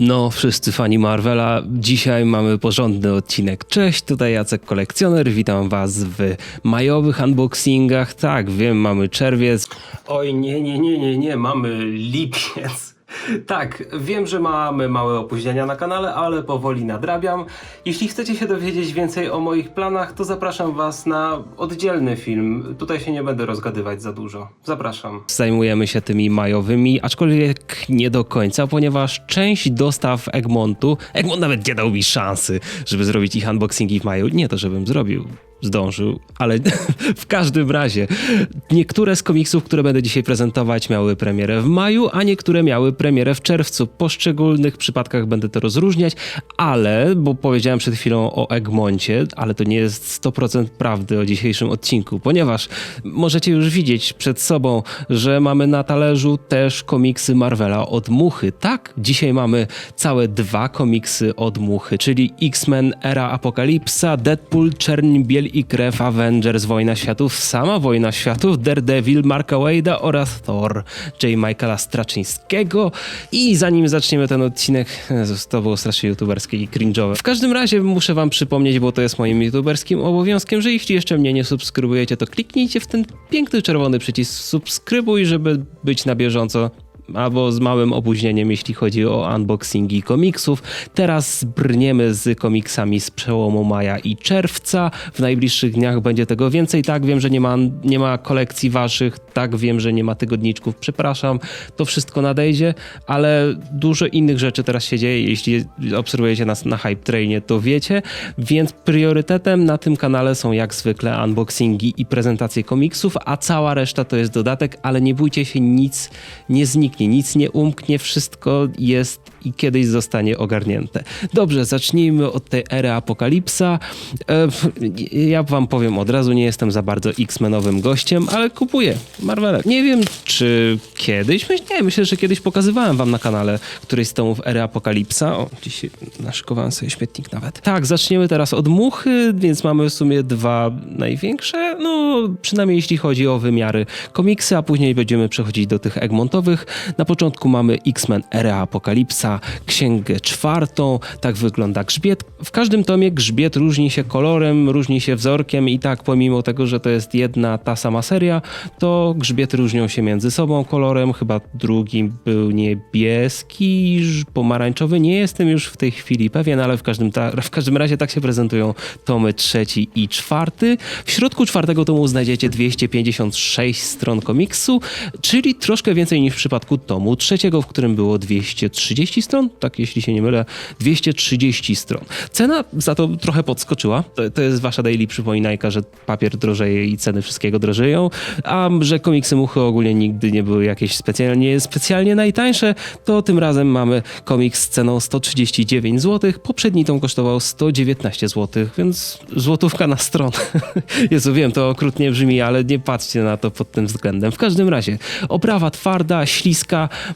No, wszyscy fani Marvela, dzisiaj mamy porządny odcinek. Cześć, tutaj Jacek Kolekcjoner, witam was w majowych unboxingach. Tak, wiem, mamy czerwiec. Oj, nie, nie, nie, nie, nie, mamy lipiec. Tak, wiem, że mamy małe opóźnienia na kanale, ale powoli nadrabiam. Jeśli chcecie się dowiedzieć więcej o moich planach, to zapraszam Was na oddzielny film. Tutaj się nie będę rozgadywać za dużo. Zapraszam. Zajmujemy się tymi majowymi, aczkolwiek nie do końca, ponieważ część dostaw Egmontu, Egmont nawet nie dał mi szansy, żeby zrobić ich unboxingi w maju. Nie to, żebym zrobił zdążył, ale w każdym razie niektóre z komiksów, które będę dzisiaj prezentować, miały premierę w maju, a niektóre miały premierę w czerwcu. W poszczególnych przypadkach będę to rozróżniać, ale, bo powiedziałem przed chwilą o Egmoncie, ale to nie jest 100% prawdy o dzisiejszym odcinku, ponieważ możecie już widzieć przed sobą, że mamy na talerzu też komiksy Marvela od Muchy. Tak, dzisiaj mamy całe dwa komiksy od Muchy, czyli X-Men Era Apokalipsa, Deadpool, Czerń, Biel i Krew, Avengers, Wojna Światów, sama Wojna Światów, Daredevil, Marka Wade'a oraz Thor, J. Michaela Straczyńskiego. I zanim zaczniemy ten odcinek, Jezus, to było strasznie youtuberskie i cringe'owe. W każdym razie muszę wam przypomnieć, bo to jest moim youtuberskim obowiązkiem, że jeśli jeszcze mnie nie subskrybujecie, to kliknijcie w ten piękny czerwony przycisk subskrybuj, żeby być na bieżąco albo z małym opóźnieniem, jeśli chodzi o unboxingi komiksów. Teraz brniemy z komiksami z przełomu maja i czerwca. W najbliższych dniach będzie tego więcej. Tak, wiem, że nie ma, nie ma kolekcji waszych, tak, wiem, że nie ma tygodniczków, przepraszam. To wszystko nadejdzie, ale dużo innych rzeczy teraz się dzieje. Jeśli obserwujecie nas na Hype Trainie, to wiecie. Więc priorytetem na tym kanale są jak zwykle unboxingi i prezentacje komiksów, a cała reszta to jest dodatek, ale nie bójcie się, nic nie zniknie, nic nie umknie, wszystko jest i kiedyś zostanie ogarnięte. Dobrze, zacznijmy od tej ery Apokalipsa. E, ja wam powiem od razu, nie jestem za bardzo X-Menowym gościem, ale kupuję Marvela. Nie wiem, czy kiedyś, nie, myślę, że kiedyś pokazywałem wam na kanale któryś z tomów ery Apokalipsa. O, dzisiaj naszykowałem sobie śmietnik nawet. Tak, zaczniemy teraz od Muchy, więc mamy w sumie dwa największe, no przynajmniej jeśli chodzi o wymiary komiksy, a później będziemy przechodzić do tych Egmontowych. Na początku mamy X-Men Era Apokalipsa, księgę czwartą, tak wygląda grzbiet. W każdym tomie grzbiet różni się kolorem, różni się wzorkiem i tak pomimo tego, że to jest jedna ta sama seria, to grzbiety różnią się między sobą kolorem. Chyba drugi był niebieski, pomarańczowy, nie jestem już w tej chwili pewien, ale w każdym, w każdym razie tak się prezentują tomy trzeci i czwarty. W środku czwartego tomu znajdziecie 256 stron komiksu, czyli troszkę więcej niż w przypadku tomu trzeciego, w którym było 230 stron, tak jeśli się nie mylę, 230 stron. Cena za to trochę podskoczyła. To, to jest wasza daily przypominajka, że papier drożeje i ceny wszystkiego drożeją, a że komiksy muchy ogólnie nigdy nie były jakieś specjalnie, specjalnie najtańsze, to tym razem mamy komiks z ceną 139 zł. Poprzedni tom kosztował 119 zł, więc złotówka na stronę. Jezu, wiem, to okrutnie brzmi, ale nie patrzcie na to pod tym względem. W każdym razie, oprawa twarda, śliska,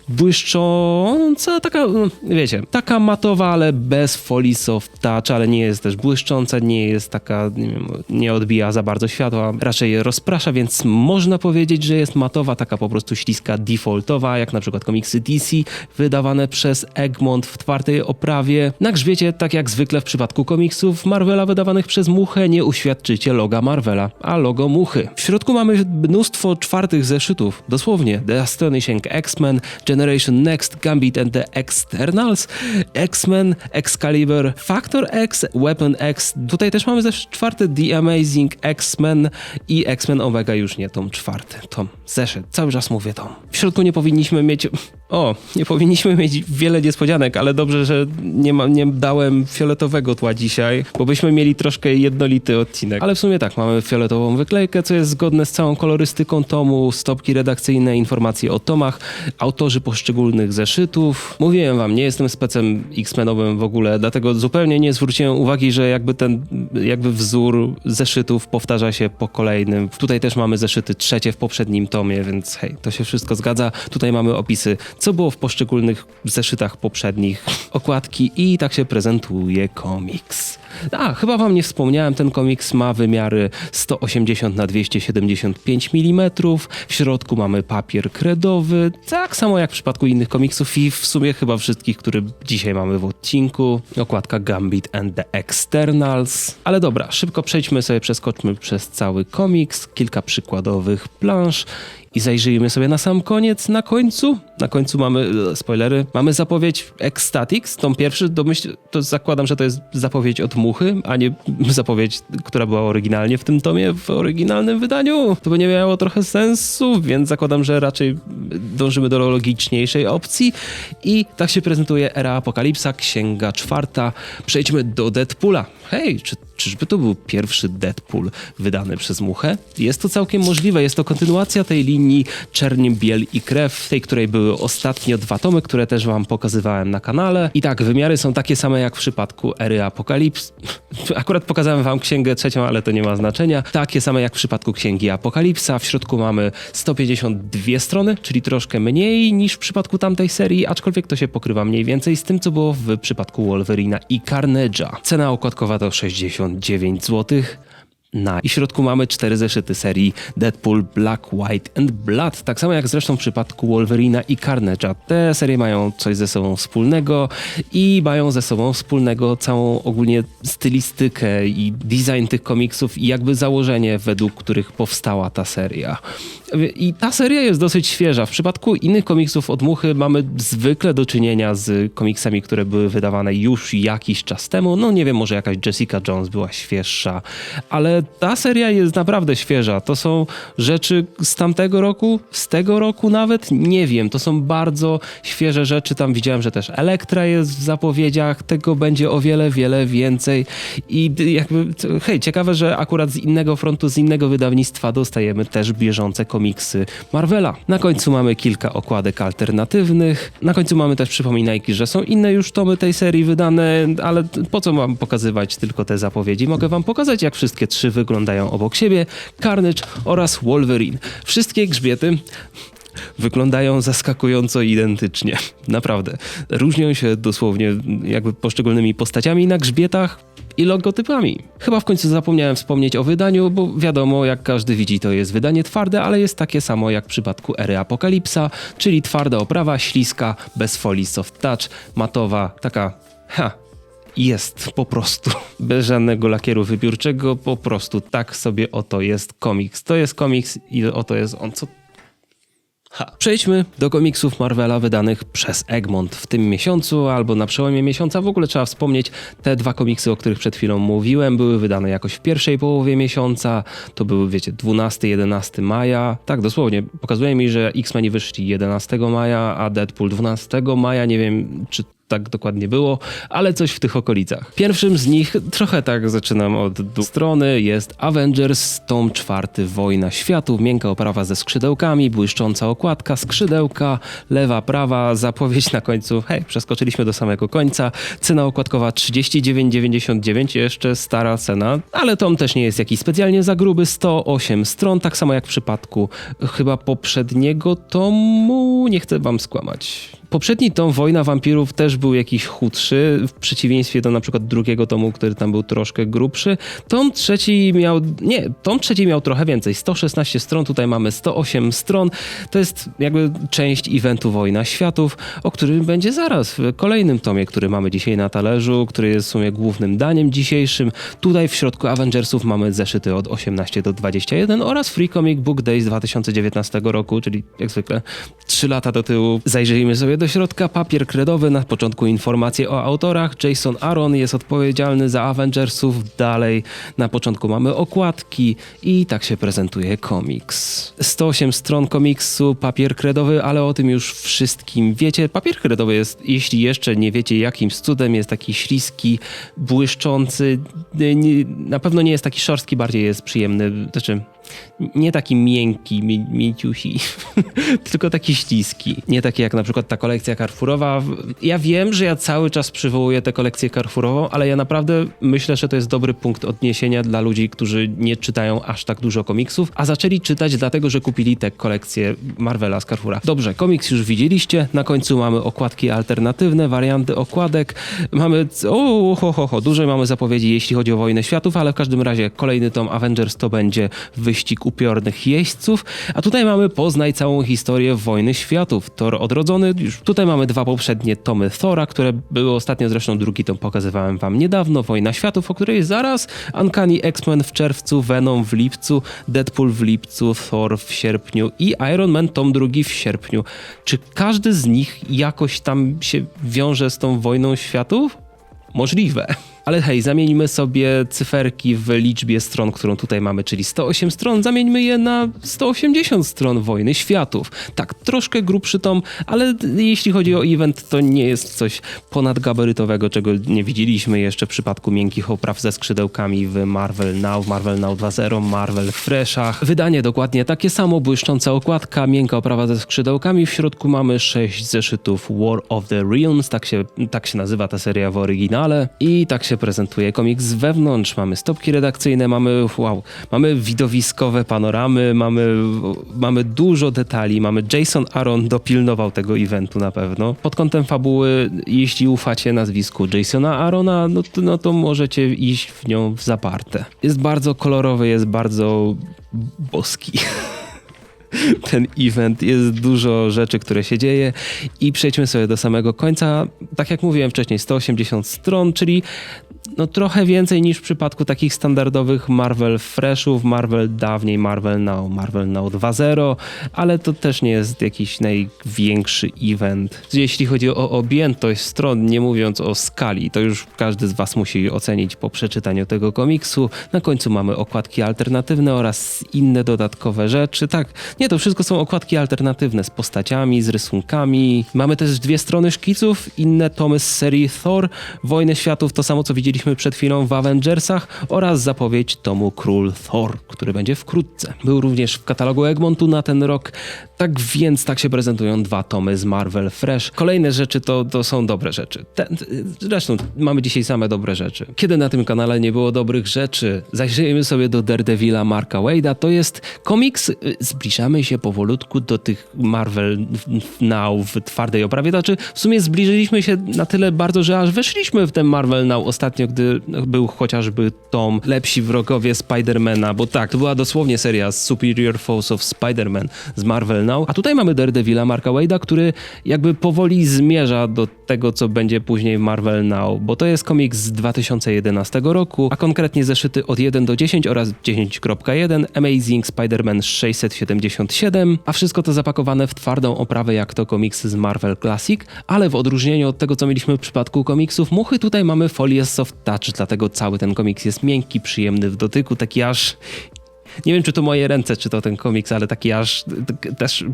błyszcząca, taka, no, wiecie, taka matowa, ale bez folii soft touch, ale nie jest też błyszcząca, nie jest taka, nie wiem, nie odbija za bardzo światła, raczej je rozprasza, więc można powiedzieć, że jest matowa, taka po prostu śliska, defaultowa, jak na przykład komiksy DC, wydawane przez Egmont w twardej oprawie. Na grzbiecie, tak jak zwykle w przypadku komiksów Marvela wydawanych przez Muchę, nie uświadczycie loga Marvela, a logo Muchy. W środku mamy mnóstwo czwartych zeszytów, dosłownie The Astonishing X-Men, Generation Next, Gambit and the Externals, X-Men, Excalibur, Factor X, Weapon X. Tutaj też mamy zeszyt czwarty, The Amazing X-Men i X-Men Omega już nie tom czwarty. Tom, zeszyt, cały czas mówię tom. W środku nie powinniśmy mieć... O, nie powinniśmy mieć wiele niespodzianek, ale dobrze, że nie, ma, nie dałem fioletowego tła dzisiaj, bo byśmy mieli troszkę jednolity odcinek. Ale w sumie tak, mamy fioletową wyklejkę, co jest zgodne z całą kolorystyką tomu, stopki redakcyjne, informacje o tomach, autorzy poszczególnych zeszytów. Mówiłem wam, nie jestem specem X-Menowym w ogóle, dlatego zupełnie nie zwróciłem uwagi, że jakby ten jakby wzór zeszytów powtarza się po kolejnym. Tutaj też mamy zeszyty trzecie w poprzednim tomie, więc hej, to się wszystko zgadza. Tutaj mamy opisy, co było w poszczególnych zeszytach poprzednich. okładki i tak się prezentuje komiks. A, chyba wam nie wspomniałem, ten komiks ma wymiary 180 na 275 mm. W środku mamy papier kredowy, tak samo jak w przypadku innych komiksów i w sumie chyba wszystkich, które dzisiaj mamy w odcinku. Okładka Gambit and the Externals. Ale dobra, szybko przejdźmy sobie, przeskoczmy przez cały komiks, kilka przykładowych plansz i zajrzyjmy sobie na sam koniec, na końcu. Na końcu mamy, e, spoilery, mamy zapowiedź Ecstatics, tą pierwszy, domyśl, to zakładam, że to jest zapowiedź od Muchy, a nie zapowiedź, która była oryginalnie w tym tomie, w oryginalnym wydaniu. To by nie miało trochę sensu, więc zakładam, że raczej dążymy do logiczniejszej opcji. I tak się prezentuje Era Apokalipsa, księga czwarta. Przejdźmy do Deadpoola. Hej, czy Czyżby to był pierwszy Deadpool wydany przez Muchę? Jest to całkiem możliwe. Jest to kontynuacja tej linii Czerń, Biel i Krew, tej, której były ostatnio dwa tomy, które też wam pokazywałem na kanale. I tak, wymiary są takie same jak w przypadku Ery Apokalips. Akurat pokazałem wam księgę trzecią, ale to nie ma znaczenia. Takie same jak w przypadku księgi Apokalipsa. W środku mamy 152 strony, czyli troszkę mniej niż w przypadku tamtej serii, aczkolwiek to się pokrywa mniej więcej z tym, co było w przypadku Wolverina i Carnage'a. Cena okładkowa to 60 9 zł. Na i środku mamy cztery zeszyty serii Deadpool, Black, White and Blood. Tak samo jak zresztą w przypadku Wolverina i Carnage'a. Te serie mają coś ze sobą wspólnego i mają ze sobą wspólnego całą ogólnie stylistykę i design tych komiksów i jakby założenie, według których powstała ta seria. I ta seria jest dosyć świeża. W przypadku innych komiksów od Muchy mamy zwykle do czynienia z komiksami, które były wydawane już jakiś czas temu. No nie wiem, może jakaś Jessica Jones była świeższa, ale ta seria jest naprawdę świeża. To są rzeczy z tamtego roku, z tego roku nawet, nie wiem. To są bardzo świeże rzeczy. Tam widziałem, że też Elektra jest w zapowiedziach, tego będzie o wiele, wiele więcej. I jakby, hej, ciekawe, że akurat z innego frontu, z innego wydawnictwa dostajemy też bieżące komiksy Marvela. Na końcu mamy kilka okładek alternatywnych. Na końcu mamy też przypominajki, że są inne już tomy tej serii wydane, ale po co mam pokazywać tylko te zapowiedzi? Mogę wam pokazać, jak wszystkie trzy wyglądają obok siebie. Carnage oraz Wolverine. Wszystkie grzbiety wyglądają zaskakująco identycznie. Naprawdę. Różnią się dosłownie jakby poszczególnymi postaciami na grzbietach, i logotypami. Chyba w końcu zapomniałem wspomnieć o wydaniu, bo wiadomo, jak każdy widzi, to jest wydanie twarde, ale jest takie samo jak w przypadku ery Apokalipsa, czyli twarda oprawa, śliska, bez folii soft touch, matowa, taka ha, jest po prostu. Bez żadnego lakieru wybiórczego, po prostu tak sobie oto jest komiks. To jest komiks i oto jest on. Co Ha. Przejdźmy do komiksów Marvela wydanych przez Egmont w tym miesiącu albo na przełomie miesiąca. W ogóle trzeba wspomnieć, te dwa komiksy, o których przed chwilą mówiłem, były wydane jakoś w pierwszej połowie miesiąca. To były, wiecie, 12-11 maja. Tak, dosłownie. Pokazuje mi, że X-Meni wyszli 11 maja, a Deadpool 12 maja. Nie wiem, czy tak dokładnie było, ale coś w tych okolicach. Pierwszym z nich, trochę tak zaczynam od strony, jest Avengers, tom czwarty, Wojna Światów, miękka oprawa ze skrzydełkami, błyszcząca okładka, skrzydełka, lewa, prawa, zapowiedź na końcu, hej, przeskoczyliśmy do samego końca, cena okładkowa 39,99, jeszcze stara cena, ale tom też nie jest jakiś specjalnie za gruby, 108 stron, tak samo jak w przypadku chyba poprzedniego tomu, nie chcę wam skłamać. Poprzedni tom Wojna Wampirów też był jakiś chudszy, w przeciwieństwie do na przykład drugiego tomu, który tam był troszkę grubszy. Tom trzeci miał, nie, tom trzeci miał trochę więcej, 116 stron, tutaj mamy 108 stron. To jest jakby część eventu Wojna Światów, o którym będzie zaraz w kolejnym tomie, który mamy dzisiaj na talerzu, który jest w sumie głównym daniem dzisiejszym. Tutaj w środku Avengersów mamy zeszyty od 18 do 21 oraz Free Comic Book Days 2019 roku, czyli jak zwykle 3 lata do tyłu. Zajrzyjmy sobie do środka papier kredowy, na początku informacje o autorach. Jason Aaron jest odpowiedzialny za Avengersów. Dalej na początku mamy okładki i tak się prezentuje komiks. 108 stron komiksu, papier kredowy, ale o tym już wszystkim wiecie. Papier kredowy jest, jeśli jeszcze nie wiecie jakimś cudem, jest taki śliski, błyszczący. Na pewno nie jest taki szorstki, bardziej jest przyjemny. Znaczy, nie taki miękki, mi, mięciusi, tylko taki śliski. Nie taki jak na przykład ta kolekcja Carrefourowa. Ja wiem, że ja cały czas przywołuję tę kolekcję Carrefourową, ale ja naprawdę myślę, że to jest dobry punkt odniesienia dla ludzi, którzy nie czytają aż tak dużo komiksów, a zaczęli czytać dlatego, że kupili tę kolekcję Marvela z Carrefoura. Dobrze, komiks już widzieliście, na końcu mamy okładki alternatywne, warianty okładek, mamy, o, ho, ho, ho, duże mamy zapowiedzi, jeśli chodzi o Wojnę Światów, ale w każdym razie kolejny tom Avengers to będzie wyścig upiornych jeźdźców, a tutaj mamy poznaj całą historię Wojny Światów. Thor odrodzony, już tutaj mamy dwa poprzednie tomy Thora, które były ostatnio, zresztą drugi tom pokazywałem wam niedawno, Wojna Światów, o której zaraz, Uncanny X-Men w czerwcu, Venom w lipcu, Deadpool w lipcu, Thor w sierpniu i Iron Man tom drugi w sierpniu. Czy każdy z nich jakoś tam się wiąże z tą Wojną Światów? Możliwe. Ale hej, zamieńmy sobie cyferki w liczbie stron, którą tutaj mamy, czyli 108 stron, zamieńmy je na 180 stron Wojny Światów. Tak, troszkę grubszy tom, ale jeśli chodzi o event, to nie jest coś ponadgabarytowego, czego nie widzieliśmy jeszcze w przypadku miękkich opraw ze skrzydełkami w Marvel Now, Marvel Now 2.0, Marvel Freshach. Wydanie dokładnie takie samo, błyszcząca okładka, miękka oprawa ze skrzydełkami. W środku mamy 6 zeszytów War of the Realms, tak się, tak się nazywa ta seria w oryginale. I tak się prezentuje komiks z wewnątrz. Mamy stopki redakcyjne, mamy wow, mamy widowiskowe panoramy, mamy, mamy dużo detali, mamy Jason Aaron dopilnował tego eventu na pewno. Pod kątem fabuły, jeśli ufacie nazwisku Jasona Aarona, no no to możecie iść w nią w zaparte. Jest bardzo kolorowy, jest bardzo boski. ten event, jest dużo rzeczy, które się dzieje i przejdźmy sobie do samego końca. Tak jak mówiłem wcześniej, 180 stron, czyli no trochę więcej niż w przypadku takich standardowych Marvel Freshów, Marvel dawniej, Marvel Now, Marvel Now 2.0, ale to też nie jest jakiś największy event. Jeśli chodzi o objętość stron, nie mówiąc o skali, to już każdy z was musi ocenić po przeczytaniu tego komiksu. Na końcu mamy okładki alternatywne oraz inne dodatkowe rzeczy. Tak, nie, to wszystko są okładki alternatywne z postaciami, z rysunkami. Mamy też dwie strony szkiców, inne tomy z serii Thor, Wojny Światów, to samo co widzieliśmy przed chwilą w Avengersach oraz zapowiedź tomu Król Thor, który będzie wkrótce. Był również w katalogu Egmontu na ten rok, tak więc tak się prezentują dwa tomy z Marvel Fresh. Kolejne rzeczy to, to są dobre rzeczy. Te, zresztą mamy dzisiaj same dobre rzeczy. Kiedy na tym kanale nie było dobrych rzeczy, zajrzyjmy sobie do Daredevila Marka Wade'a. To jest komiks, y, zbliżamy się powolutku do tych Marvel Now w twardej oprawie. Znaczy w sumie zbliżyliśmy się na tyle bardzo, że aż weszliśmy w ten Marvel Now ostatnio, gdy był chociażby tom Lepsi wrogowie Spidermana, bo tak, to była dosłownie seria Superior Foes of Spider-Man z Marvel Now, a tutaj mamy Daredevila Marka Wade'a, który jakby powoli zmierza do tego, co będzie później w Marvel Now, bo to jest komiks z 2011 roku, a konkretnie zeszyty od 1 do 10 oraz 10.1 Amazing Spider-Man 677, a wszystko to zapakowane w twardą oprawę jak to komiksy z Marvel Classic, ale w odróżnieniu od tego, co mieliśmy w przypadku komiksów, muchy tutaj mamy folię soft touch, dlatego cały ten komiks jest miękki, przyjemny w dotyku, taki aż nie wiem, czy to moje ręce, czy to ten komiks, ale taki aż też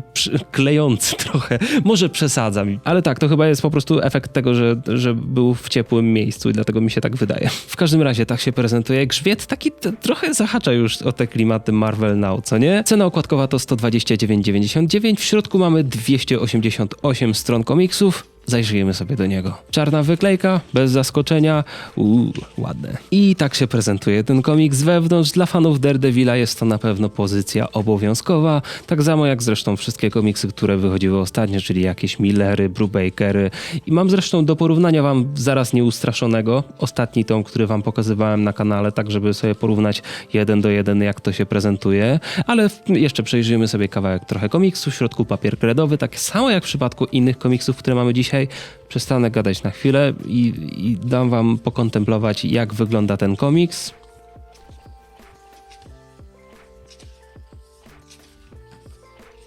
klejący trochę. Może przesadzam, ale tak, to chyba jest po prostu efekt tego, że, że był w ciepłym miejscu i dlatego mi się tak wydaje. W każdym razie tak się prezentuje. Grzbiet taki trochę zahacza już o te klimaty Marvel Now, co nie? Cena okładkowa to 129,99. W środku mamy 288 stron komiksów Zajrzyjmy sobie do niego. Czarna wyklejka, bez zaskoczenia, uuu, ładne. I tak się prezentuje ten komik z wewnątrz. Dla fanów Daredevila jest to na pewno pozycja obowiązkowa, tak samo jak zresztą wszystkie komiksy, które wychodziły ostatnio, czyli jakieś Millery, Brubakery. I mam zresztą do porównania wam zaraz nieustraszonego, ostatni tom, który wam pokazywałem na kanale, tak żeby sobie porównać jeden do jeden, jak to się prezentuje. Ale jeszcze przejrzyjmy sobie kawałek trochę komiksu, w środku papier kredowy, tak samo jak w przypadku innych komiksów, które mamy dzisiaj dzisiaj przestanę gadać na chwilę i, i dam wam pokontemplować, jak wygląda ten komiks.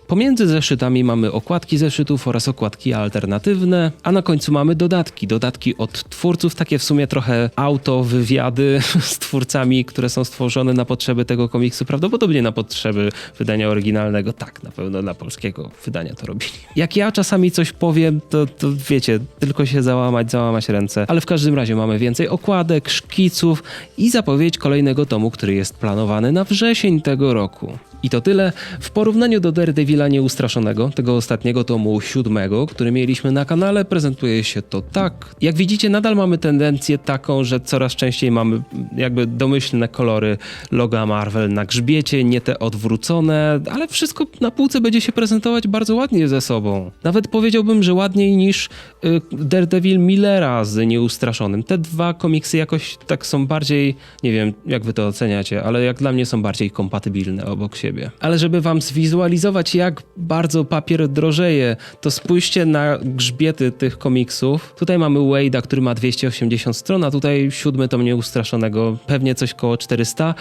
Pomiędzy zeszytami mamy okładki zeszytów oraz okładki alternatywne, a na końcu mamy dodatki. Dodatki od twórców, takie w sumie trochę auto, wywiady z twórcami, które są stworzone na potrzeby tego komiksu, prawdopodobnie na potrzeby wydania oryginalnego. Tak, na pewno dla polskiego wydania to robili. Jak ja czasami coś powiem, to, to wiecie, tylko się załamać, załamać ręce. Ale w każdym razie mamy więcej okładek, szkiców i zapowiedź kolejnego tomu, który jest planowany na wrzesień tego roku. I to tyle. W porównaniu do Daredevila Nieustraszonego, tego ostatniego tomu siódmego, który mieliśmy na kanale, prezentuje się to tak. Jak widzicie, nadal mamy tendencję taką, że coraz częściej mamy jakby domyślne kolory loga Marvel na grzbiecie, nie te odwrócone, ale wszystko na półce będzie się prezentować bardzo ładnie ze sobą. Nawet powiedziałbym, że ładniej niż y, Daredevil Millera z Nieustraszonym. Te dwa komiksy jakoś tak są bardziej, nie wiem jak wy to oceniacie, ale jak dla mnie są bardziej kompatybilne obok siebie. Ale żeby wam zwizualizować, jak bardzo papier drożeje, to spójrzcie na grzbiety tych komiksów. Tutaj mamy Wade'a, który ma 280 stron, a tutaj siódmy tom Nieustraszonego, pewnie coś koło 400.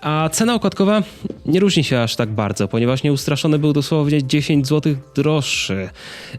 A cena okładkowa nie różni się aż tak bardzo, ponieważ Nieustraszony był dosłownie 10 zł droższy.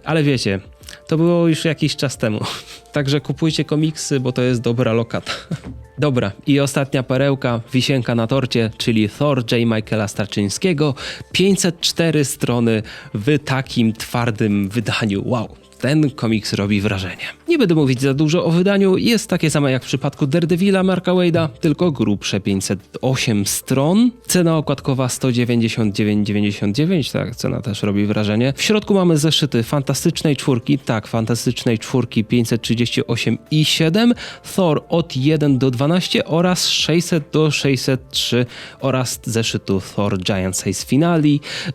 Ale wiecie, to było już jakiś czas temu. Także kupujcie komiksy, bo to jest dobra lokata. Dobra, i ostatnia perełka, wisienka na torcie, czyli Thor J. Michaela Starczyńskiego. 504 strony w takim twardym wydaniu. Wow, ten komiks robi wrażenie. Nie będę mówić za dużo o wydaniu, jest takie same jak w przypadku Daredevila Marka Wade'a, tylko grubsze 508 stron. Cena okładkowa 199,99, tak, cena też robi wrażenie. W środku mamy zeszyty Fantastycznej Czwórki, tak, Fantastycznej Czwórki 538 i 7, Thor od 1 do 12 oraz 600 do 603 oraz zeszytu Thor Giant Size Finale.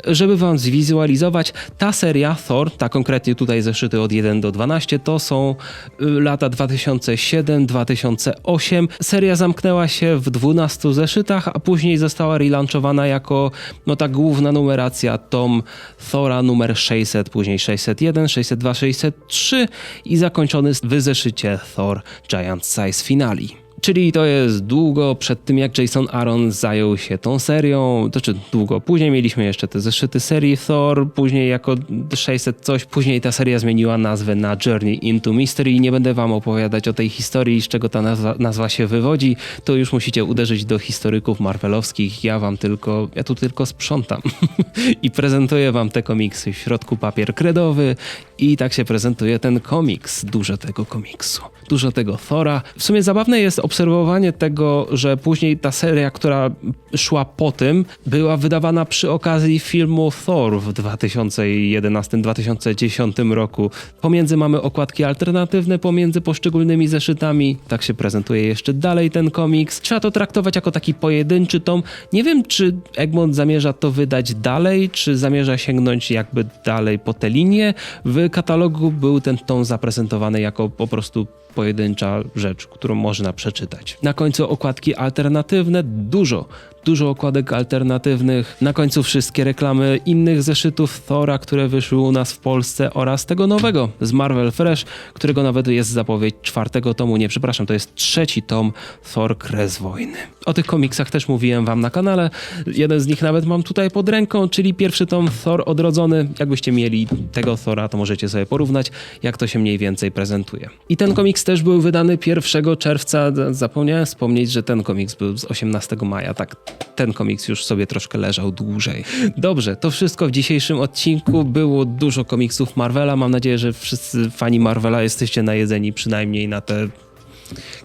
Żeby wam zwizualizować, ta seria Thor, ta konkretnie tutaj zeszyty od 1 do 12, to są y, lata 2007-2008. Seria zamknęła się w 12 zeszytach, a później została relaunchowana jako no ta główna numeracja tom Thora numer 600, później 601, 602, 603 i zakończony w zeszycie Thor Giant Size Finale. Czyli to jest długo przed tym, jak Jason Aaron zajął się tą serią, to czy długo później mieliśmy jeszcze te zeszyty serii Thor, później jako 600 coś, później ta seria zmieniła nazwę na Journey into Mystery. Nie będę wam opowiadać o tej historii, z czego ta nazwa, nazwa się wywodzi, to już musicie uderzyć do historyków marvelowskich. Ja wam tylko, ja tu tylko sprzątam i prezentuję wam te komiksy. W środku papier kredowy i tak się prezentuje ten komiks. Dużo tego komiksu, dużo tego Thora. W sumie zabawne jest obserwowanie tego, że później ta seria, która szła po tym, była wydawana przy okazji filmu Thor w 2011-2010 roku. Pomiędzy mamy okładki alternatywne pomiędzy poszczególnymi zeszytami. Tak się prezentuje jeszcze dalej ten komiks. Trzeba to traktować jako taki pojedynczy tom. Nie wiem, czy Egmont zamierza to wydać dalej, czy zamierza sięgnąć jakby dalej po tę linię. W katalogu był ten tom zaprezentowany jako po prostu pojedyncza rzecz, którą można przeczytać. Na końcu okładki alternatywne, dużo, dużo okładek alternatywnych. Na końcu wszystkie reklamy innych zeszytów Thora, które wyszły u nas w Polsce oraz tego nowego z Marvel Fresh, którego nawet jest zapowiedź czwartego tomu, nie przepraszam, to jest trzeci tom Thor Kres Wojny. O tych komiksach też mówiłem wam na kanale. Jeden z nich nawet mam tutaj pod ręką, czyli pierwszy tom Thor Odrodzony. Jakbyście mieli tego Thora, to możecie sobie porównać, jak to się mniej więcej prezentuje. I ten komiks też był wydany 1 czerwca. Zapomniałem wspomnieć, że ten komiks był z 18 maja. Tak, ten komiks już sobie troszkę leżał dłużej. Dobrze, to wszystko w dzisiejszym odcinku. Było dużo komiksów Marvela. Mam nadzieję, że wszyscy fani Marvela jesteście najedzeni przynajmniej na te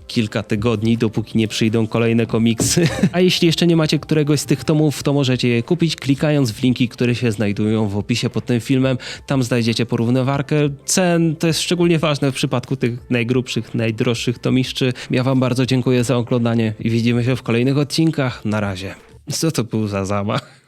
kilka tygodni, dopóki nie przyjdą kolejne komiksy. A jeśli jeszcze nie macie któregoś z tych tomów, to możecie je kupić klikając w linki, które się znajdują w opisie pod tym filmem. Tam znajdziecie porównywarkę cen. To jest szczególnie ważne w przypadku tych najgrubszych, najdroższych tomiszczy. Ja wam bardzo dziękuję za oglądanie i widzimy się w kolejnych odcinkach. Na razie. Co to był za zamach?